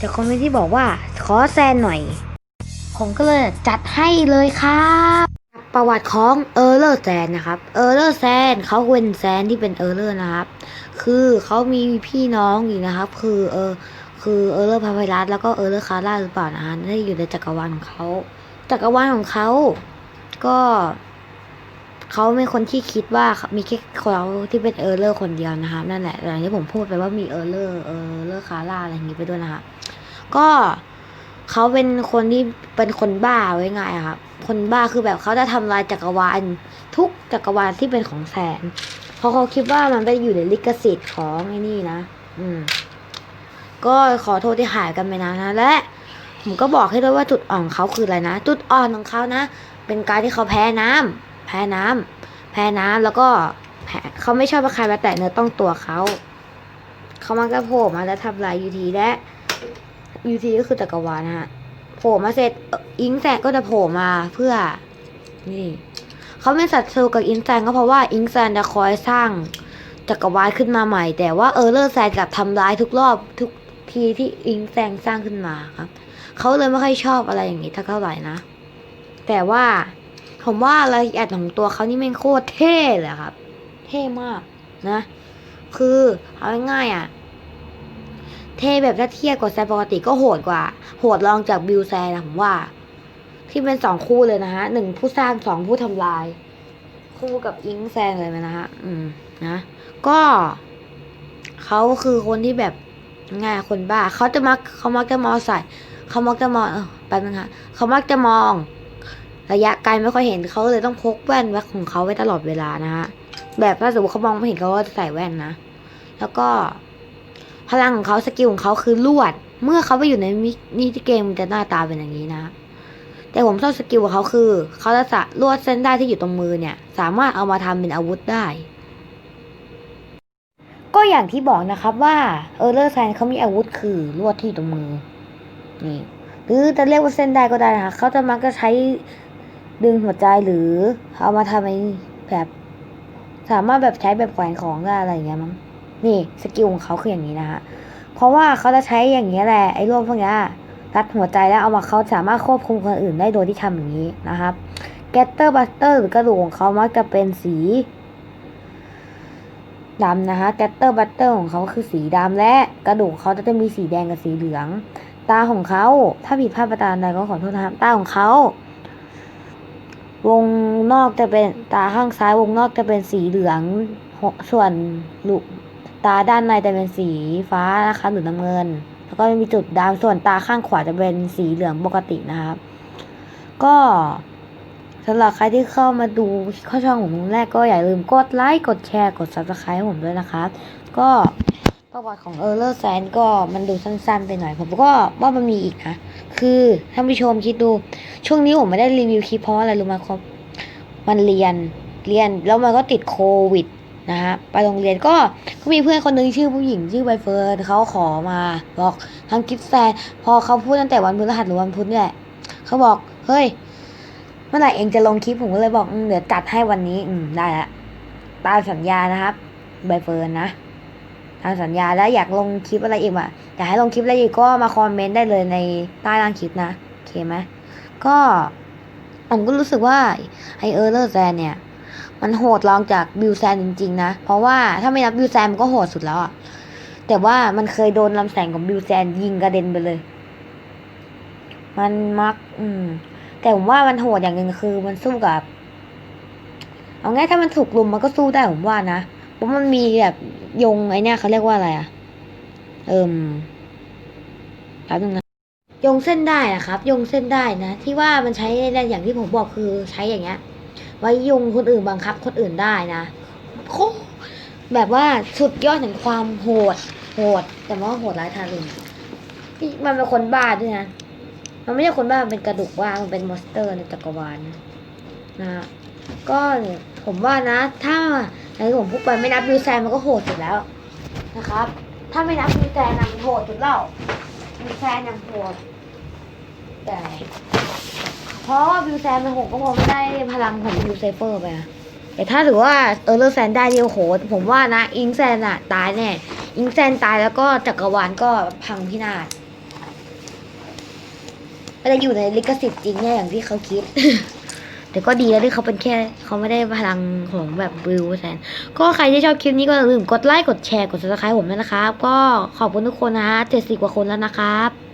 จากคอมเมนต์ที่บอกว่า ขอแซนหน่อย ผมก็เลยจัดให้เลยครับ ประวัติของเออร์เลอร์แซนนะครับ เออร์เลอร์แซนเขาเป็นแซนที่เป็นเออร์เลอร์นะครับ คือเขามีพี่น้องอีกนะครับ คือเออคือเออร์เลอร์พาไพรัสแล้วก็เออร์เลอร์คาร่าหรือเปล่านะฮะที่อยู่ในจักรวาลของเขา จักรวาลของเขาก็เขาเป็นคนที่คิดว่ามีแค่เขาที่เป็นเออร์เลอร์คนเดียวนะครับนั่นแหละอย่างที่ผมพูดไปว่ามีเออร์เลอร์เออร์เลอร์คาร่าอะไรอย่างงี้ไปด้วยนะครับ ก็เขาเป็นคนที่เป็นคนบ้าไว้ไงอะครับ คนบ้าคือแบบเขาจะทำลายจักรวาลทุกจักรวาลที่เป็นของแสน เพราะเขาคิดว่ามันไปอยู่ในลิขสิทธิ์ของไอ้นี่นะ อืม ก็ขอโทษที่หายกันไปนานนะและผมก็บอกให้ด้วยว่าจุดอ่อนเขาคืออะไรนะ จุดอ่อนของเขานะ เป็นการที่เขาแพ้น้ำแพ้น้ำแพ้น้ำแล้วก็แพ้เขาไม่ชอบใครมาแตะเนื้อต้องตัวเขา เขามักจะโผล่มาแล้วทำลายยูทีและ ยูทีก็คือจักรวาลนะฮะโผล่มาเสร็จอิงแซกก็จะโผล่มาเพื่อ นี่เขาเป็นศัตรูกับอิงแซนก็เพราะว่าอิงแซนจะคอยสร้างจักรวาลขึ้นมาใหม่ แต่ว่าเออร์เลอร์แซนกลับทำร้ายทุกรอบทุกทีที่อิงแซนสร้างขึ้นมาครับเขาเลยไม่ค่อยชอบอะไรอย่างนี้เท่าไหร่นะ แต่ว่าผมว่ารายละเอียดของตัวเขานี่แม่งโคตรเท่เลยครับ เท่มากนะ คือเอาง่ายๆอะ เทแบบถ้าเทียบกับแซนปกติก็โหดกว่า โหดรองจากบิลแซนนะผมว่า ที่เป็นสองคู่เลยนะฮะหนึ่งผู้สร้างสองผู้ทำลาย คู่กับอิงแซงเลยนะฮะอืมนะก็เขาคือคนที่แบบง่ายคนบ้าเขาจะมักเขามักจะมองใส่เขามักจะมองเออแป๊บนึงค่ะเขามักจะมอง ระยะไกลไม่ค่อยเห็นเขาเลยต้องพกแว่นแว็กของเขาไว้ตลอดเวลานะฮะแบบถ้าสมมติเขามองไม่เห็นเขาก็จะใส่แว่นนะ แล้วก็ พลังของเขาสกิลของเขาคือลวด เมื่อเขาไปอยู่ในมินิเกมจะหน้าตาเป็นอย่างนี้นะ แต่ผมชอบสกิลของเขาคือ เขาจะสะลวดเส้นได้ที่อยู่ตรงมือเนี่ย สามารถเอามาทำเป็นอาวุธได้ ก็อย่างที่บอกนะครับว่าเออร์เลอร์แซนเขามีอาวุธคือลวดที่ตรงมือนี่หรือจะเรียกว่าเส้นได้ก็ได้นะคะเขาจะมักจะใช้ดึงหัวใจหรือเอามาทำในแบบ สามารถแบบใช้แบบแขวนของได้อะไรอย่างเงี้ยมั้ง นี่สกิลของเขาคืออย่างนี้นะฮะเพราะว่าเขาจะใช้อย่างนี้แหละไอ้รวมพวกนี้รัดหัวใจแล้วเอามาเขาสามารถควบคุมคนอื่นได้โดยที่ทำอย่างนี้นะครับแกตเตอร์บัสเตอร์หรือกระดูกของเขามักจะเป็นสีดำนะคะแกตเตอร์บัสเตอร์ของเขาคือสีดำและกระดูกเขาจะมีสีแดงกับสีเหลือง ตาของเขา ถ้าผิดพลาดประการใดก็ขอโทษนะครับตาของเขา วงนอกจะเป็นตาข้างซ้ายวงนอกจะเป็นสีเหลืองส่วนลูก ตาด้านในจะเป็นสีฟ้านะคะหรือน้ำเงิน แล้วก็มีจุดดำส่วนตาข้างขวาจะเป็นสีเหลืองปกตินะครับ ก็สำหรับใครที่เข้ามาดูข้อช่องของผมแรกก็อย่าลืมกดไลค์กดแชร์กด subscribe ให้ผมด้วยนะครับ ก็ประวัติของเออร์เลอร์แซนก็มันดูสั้นๆไปหน่อยผมก็ว่ามันมีอีกนะ คือท่านผู้ชมคิดดู ช่วงนี้ผมไม่ได้รีวิวคลิปเพราะอะไรรู้ไหมครับ มันเรียนเรียนแล้วมันก็ติดโควิด นะฮะไปโรงเรียนก็ก็มีเพื่อนคนหนึงชื่อผู้หญิงชื่อใบเฟิร์นเขาขอมาบอกทำคลิปแฟนพอเขาพูดตั้งแต่วันพฤหัสหรือวันพุธนี่แหละเขาบอกเฮ้ยเมื่อไหร่เองจะลงคลิปผมก็เลยบอกเดี๋ยวจัดให้วันนี้อืมได้ละตามสัญญานะครับใบเฟิร์นนะตามสัญญาแล้วอยากลงคลิปอะไรอีกอะอยากให้ลงคลิปอะไรอีกก็มาคอมเมนต์ได้เลยในใต้ล่างคลิปนะโอเคไหมก็ผมก็รู้สึกว่าไอเออร์เลอร์แซนเนี่ย มันโหดรองจากบิลแซนจริงๆนะ เพราะว่าถ้าไม่นับบิลแซนมันก็โหดสุดแล้วอะแต่ว่ามันเคยโดนลำแสงของบิลแซนยิงกระเด็นไปเลย มันมัก อืม แต่ผมว่ามันโหดอย่างหนึ่งคือ มันสู้กับ เอาง่ายถ้ามันถูกลุมมันก็สู้ได้ผมว่านะเพราะมันมีแบบยงไอเนี่ยเขาเรียกว่าอะไรอะเอิมแป๊บนึงนะยงเส้นได้นะครับ ยงเส้นได้นะ ที่ว่ามันใช้ได้อย่างที่ผมบอกคือใช้อย่างเงี้ย ไว้ยุงคนอื่นบังคับคนอื่นได้นะโคแบบว่าสุดยอดแห่งความโหด โหด แต่ว่าโหดร้ายทารุณมันเป็นคนบ้าด้วยนะ มันไม่ใช่คนบ้า มันเป็นกระดูกว่ามันเป็นมอนสเตอร์ในจักรวาลนะนะก็ผมว่านะ ถ้าอย่างผมพูดไปไม่นับบิวแซนมันก็โหดสุดแล้วนะครับ ถ้าไม่นับบิวแซนนะมันโหดสุดแล้วบิวแซนยังโหดแต่ ราะว่าบิวแซนมันโหดก็เพราะไม่ได้พลังของบิวไซเฟอร์ไปอะแต่ถ้าถือว่าเออร์เลอร์แซนได้เดียวโหดผมว่านะ อิงแซนอะตายแน่อิงแซนตายแล้วก็จักรวาลก็พังพินาศไม่ได้อยู่ในลิขสิทธิ์จริงเนี่ยอย่างที่เขาคิด แต่ก็ดีแล้วที่เขาเป็นแค่เขาไม่ได้พลังของแบบบลูแทนก็ใครที่ชอบคลิปนี้ก็อย่าลืมกดไลค์กดแชร์กด subscribe ผมด้วยนะครับ ก็ขอบคุณทุกคนนะเจ็ดสิบกว่าคนแล้วนะครับ